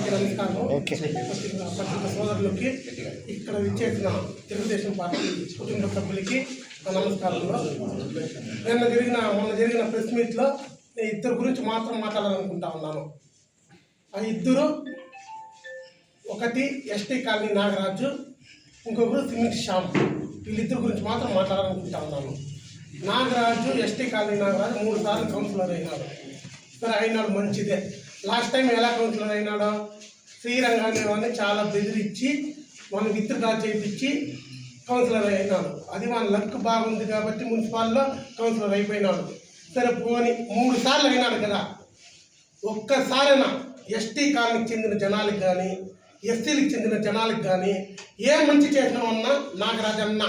అందరికీ నమస్కారం పత్రిక సోదరులకి ఇక్కడ విచ్చేసిన తెలుగుదేశం పార్టీ కుటుంబ సభ్యులకి నా నమస్కారంలో. నిన్న జరిగిన మొన్న జరిగిన ప్రెస్ మీట్లో నేను ఇద్దరు గురించి మాత్రం మాట్లాడాలనుకుంటా ఉన్నాను. ఆ ఇద్దరు ఒకటి ఎస్టీ కాలనీ నాగరాజు ఇంకొకరు సిమెంట్ శ్యామ్ వీళ్ళిద్దరు గురించి మాత్రం మాట్లాడాలనుకుంటా ఉన్నాను. నాగరాజు ఎస్టీ కాలనీ నాగరాజు మూడు సార్లు కౌన్సిలర్ అయినాడు సరే అయినాడు మంచిదే. లాస్ట్ టైం ఎలా కౌన్సిలర్ అయినాడో శ్రీరంగాన్ని వాళ్ళని చాలా బెదిరించి వాళ్ళని విత్డ్రా చేయించి కౌన్సిలర్ అయినాడు. అది వాళ్ళ లక్ బాగుంది కాబట్టి మున్సిపాల్లో కౌన్సిలర్ అయిపోయినాడు. సరే పోని మూడు సార్లు అయినాడు కదా. ఒక్కసారైనా ఎస్టీ కాలనీకి చెందిన జనాలకు కానీ ఎస్సీలకు చెందిన జనాలకు కానీ ఏ మంచి చేసినావన్నా నాగరాజన్న?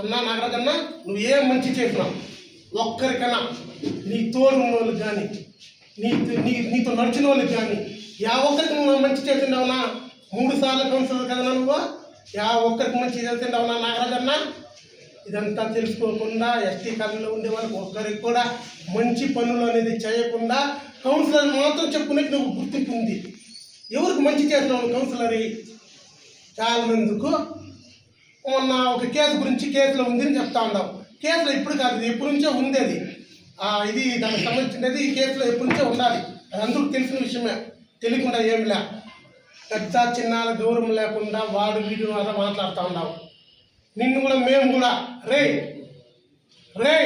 అన్నా నాగరాజన్న నువ్వు ఏ మంచి చేసినావు? ఒక్కరికైనా నీ తోడు వాళ్ళకి కానీ నీ నీ నీతో నడిచిన వాళ్ళకి కానీ యా ఒక్కరికి నువ్వు మంచి చేసిండవునా మూడు సార్లు కౌన్సిలర్ కదా నువ్వు? యా ఒక్కరికి మంచి చేసిండవునా నాగరాజన్న? ఇదంతా తెలుసుకోకుండా ఎస్టీ కాలనీలో ఉండే వాళ్ళకి ఒక్కరికి కూడా మంచి పనులు అనేది చేయకుండా కౌన్సిలర్ మాత్రం చెప్పుకునేది నువ్వు గుర్తింపు ఉంది. ఎవరికి మంచి చేస్తున్నావు కౌన్సిలర్ చాలామందికు. మొన్న ఒక కేసు గురించి కేసులో ఉంది అని చెప్తా ఉన్నావు. కేసులో ఇప్పుడు కాదు ఎప్పటి నుంచో ఉంది అది. ఇది దానికి సంబంధించినది ఈ కేసులో ఎప్పటి నుంచో ఉండాలి. అది అందరికి తెలిసిన విషయమే. తెలియకుండా ఏం లే. పెద్ద చిన్నాల గౌరవం లేకుండా వాడు వీడు అలా మాట్లాడుతూ ఉన్నావు. నిన్ను కూడా మేము కూడా రే రే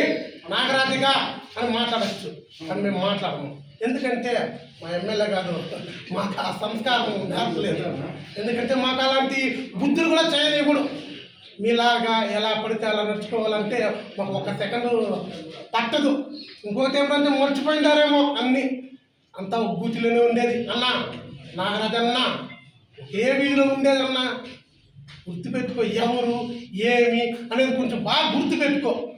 నాగరాజిగా అని మాట్లాడచ్చు. కానీ మేము మాట్లాడము. ఎందుకంటే మా ఎమ్మెల్యే గారు మాకు ఆ సంస్కారం నేర్పలేదు ఎందుకంటే మాకు అలాంటి బుద్ధులు కూడా చేయలేకూడదు మీలాగా ఎలా పడితే అలా నడుచుకోవాలంటే మాకు ఒక సెకండ్ పట్టదు. ఇంకోటి ఏమిటంటే మర్చిపోయిందారేమో అన్నీ. అంతా ఒక బూతిలోనే ఉండేది అన్న. నాగరాజన్న ఏ వీధిలో ఉండేదన్నా గుర్తుపెట్టుకో ఎవరు ఏమి అనేది కొంచెం బాగా గుర్తుపెట్టుకో.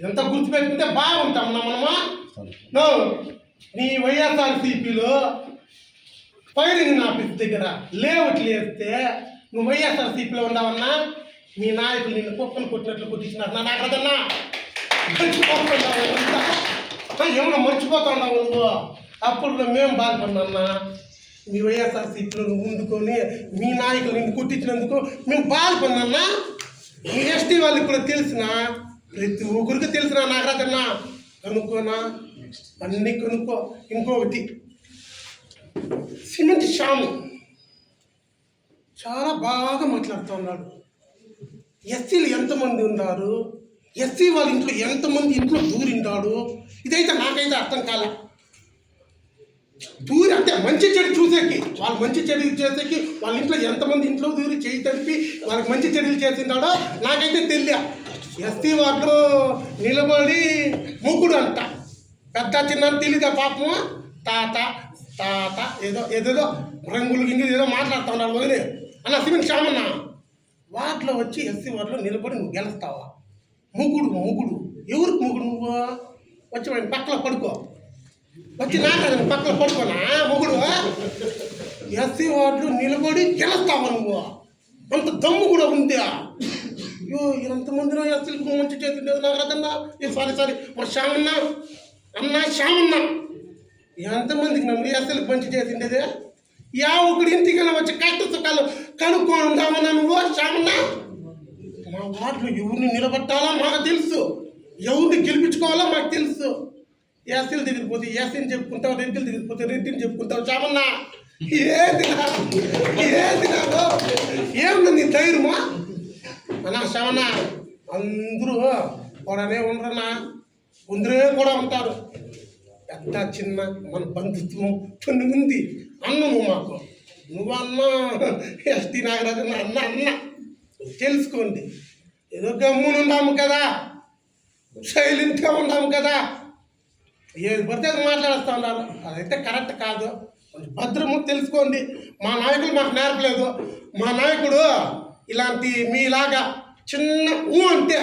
ఇదంతా గుర్తుపెట్టుకుంటే బాగుంటాం నా మనమా? నో. నీ వైఎస్ఆర్సీపీలో ఫైరింగ్ ఆఫీస్ దగ్గర లేఅవుట్లు వేస్తే నువ్వు వైఎస్ఆర్సీపీలో ఉన్నావన్నా? మీ నాయకులు నిన్ను కుక్కను కొట్టినట్లు కొట్టించినారు. నా నాగరదన్నా మర్చిపోతున్నావు ఏమన్నా మర్చిపోతా ఉన్నావు నువ్వు? అప్పుడు మేము బాధపడినా మీ వైఎస్ఆర్సీపీలో నువ్వు ముందుకొని మీ నాయకులు నిన్ను కొట్టించినందుకు మేము బాధపడినా మీ ఎస్టీ వాళ్ళకి కూడా తెలిసిన ప్రతి ఒక్కరికి తెలిసిన నాగరాజన్న కనుక్కోనా? అన్నీ కనుక్కో. ఇంకొకటి సిమెంట్ శ్యాము చాలా బాగా మాట్లాడుతూ ఉన్నాడు ఎస్సీలు ఎంతమంది ఉన్నారు? ఎస్సీ వాళ్ళ ఇంట్లో ఎంతమంది ఇంట్లో దూరింటాడు ఇదైతే నాకైతే అర్థం కాలే. దూరి అంటే మంచి చెడు చూసేకి వాళ్ళు మంచి చెడులు చేసేకి వాళ్ళ ఇంట్లో ఎంతమంది ఇంట్లో దూరి చేయి తడిపి వాళ్ళకి మంచి చెడులు చేసిండాడో నాకైతే తెలియ. ఎస్సీ వాళ్ళు నిలబడి ముగ్గుడు అంట. పెద్ద చిన్న తెలియదా పాపం? తాత తాత ఏదో ఏదేదో రంగులు గింగులు ఏదో మాట్లాడుతూ ఉన్నాడు వదిలే. అన్న సిమెంట్ క్షామన్నా వాటిలో వచ్చి ఎస్సీ వాటిలో నిలబడి నువ్వు గెలుస్తావా? ముగ్గుడు ముగ్గుడు. ఎవరికి ముగ్గుడు నువ్వు? వచ్చి వాడిని పక్కన పడుకో. వచ్చి నాకు పక్కన పడుకోనా? మొగుడు ఎస్సీ వార్డులు నిలబడి గెలుస్తావా నువ్వు? అంత దమ్ము కూడా ఉందా? అయ్యో ఎంతమందిలో ఎస్సీలకు మంచి చేసిండే నాకు రదన్నా ఏ సారీ సారీ. మా శ్యామన్నా? అన్నా శ్యామన్నా. ఎంతమందికి నన్ను ఎస్సీలకు మంచి చేసిండేదే యా ఒకటి ఇంటికైనా వచ్చి కష్ట సుఖాలు కనుక్కొని నువ్వు శ్యామన్న. మా వాటిలో ఎవరిని నిలబెట్టాలో మాకు తెలుసు. ఎవరిని గెలిపించుకోవాలో మాకు తెలుసు. ఎస్సీలు దిగిపోతే ఎస్సీని చెప్పుకుంటావు రెడ్డిలు దిగిపోతే రెడ్డిని చెప్పుకుంటావు చామన్నా ఏది నాకు ఏది నాకు ఏముంది నీ ధైర్యమా? అన్నా శవన్న అందరూ కూడానే ఉండరన్నా. ఉందరే కూడా ఉంటారు. పెద్ద చిన్న మన బంధుత్వం కొన్ని ఉంది. అన్నము మాకు. నువ్వు అన్న ఎస్టీ నాగరాజు అన్న అన్న అన్న. తెలుసుకోండి. ఏదో గమ్మున ఉన్నాము కదా. సైలెంట్గా ఉన్నాము కదా. ఏది పడితే అది మాట్లాడుతూ ఉన్నారు అదైతే కరెక్ట్ కాదు. కొంచెం భద్రము తెలుసుకోండి. మా నాయకులు మాకు నేర్పలేదు. మా నాయకుడు ఇలాంటి మీలాగా చిన్న ఊ అంటే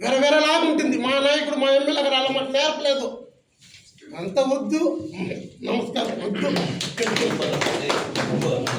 వెరవెరలాగా ఉంటుంది మా నాయకుడు మా ఎమ్మెల్యే గారు అలా మాకు నేర్పలేదు. అంత వద్దు. నమస్కారం. వద్దు.